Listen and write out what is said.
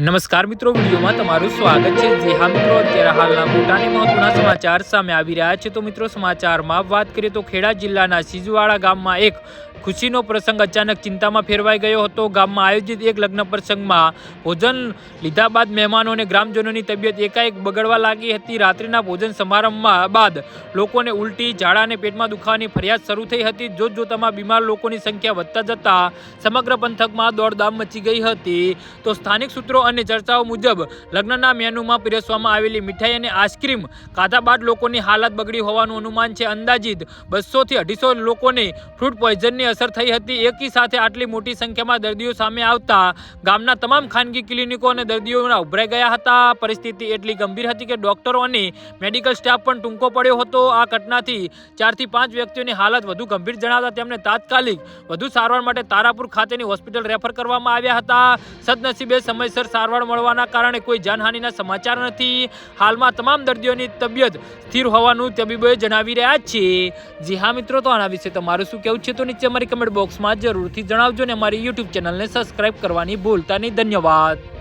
નમસ્કાર મિત્રો, વિડીયોમાં તમારું સ્વાગત છે. જે હા મિત્રો, અત્યારે હાલના મોટા મહત્વના સમાચાર સામે આવી રહ્યા છે. તો મિત્રો, સમાચારમાં વાત કરીએ તો ખેડા જિલ્લાના સિજવાડા ગામમાં એક ખુશીનો પ્રસંગ અચાનક ચિંતામાં ફેરવાઈ ગયો હતો. ગામમાં આયોજિત એક લગ્ન પ્રસંગમાં ભોજન લીધા બાદ મહેમાનો અને ગ્રામજનોની તબિયત એકાએક બગડવા લાગી હતી. રાત્રિના ભોજન સમારંભમાં બાદ લોકોને ઉલટી, ઝાડા અને પેટમાં દુખાવાની ફરિયાદ શરૂ થઈ હતી. જોત જોતામાં બીમાર લોકોની સંખ્યા વધતા જતા સમગ્ર પંથકમાં દોડધામ મચી ગઈ હતી. તો સ્થાનિક સૂત્રો અને ચર્ચાઓ મુજબ લગ્નના મેનુમાં પીરસવામાં આવેલી મીઠાઈ અને આઈસ્ક્રીમ ખાધા બાદ લોકોની હાલત બગડી હોવાનું અનુમાન છે. અંદાજિત બસોથી અઢીસો લોકોને ફ્રૂટ પોઈઝનની અસર થઈ હતી. એકી સાથે આટલી મોટી સંખ્યામાં દર્દીઓ સામે આવતા ગામના તમામ ખાનગી ક્લિનિકો અને દર્દીઓના ઉભરાઈ ગયા હતા. પરિસ્થિતિ એટલી ગંભીર હતી કે ડોક્ટરો અને મેડિકલ સ્ટાફ પણ ટૂંકો પડ્યો હતો. આ ઘટનાથી ચારથી પાંચ વ્યક્તિઓની હાલત વધુ ગંભીર જણાવતા તેમને તાત્કાલિક વધુ સારવાર માટે તારાપુર ખાતેની હોસ્પિટલ રેફર કરવામાં આવ્યા હતા. સદનસીબે સમયસર સારવાર મળવાના કારણે કોઈ જાનહાનિના સમાચાર નથી. હાલમાં તમામ દર્દીઓની તબિયત સ્થિર હોવાનું તબીબોએ જણાવી રહ્યા છે. જી હા મિત્રો, તો આના વિશે તમારું શું કહેવું છે તો નીચે અમારી કમેન્ટ બોક્સમાં જરૂરથી જણાવજો ને અમારી યુટ્યુબ ચેનલને સબસ્ક્રાઈબ કરવાની ભૂલતા નહીં. ધન્યવાદ.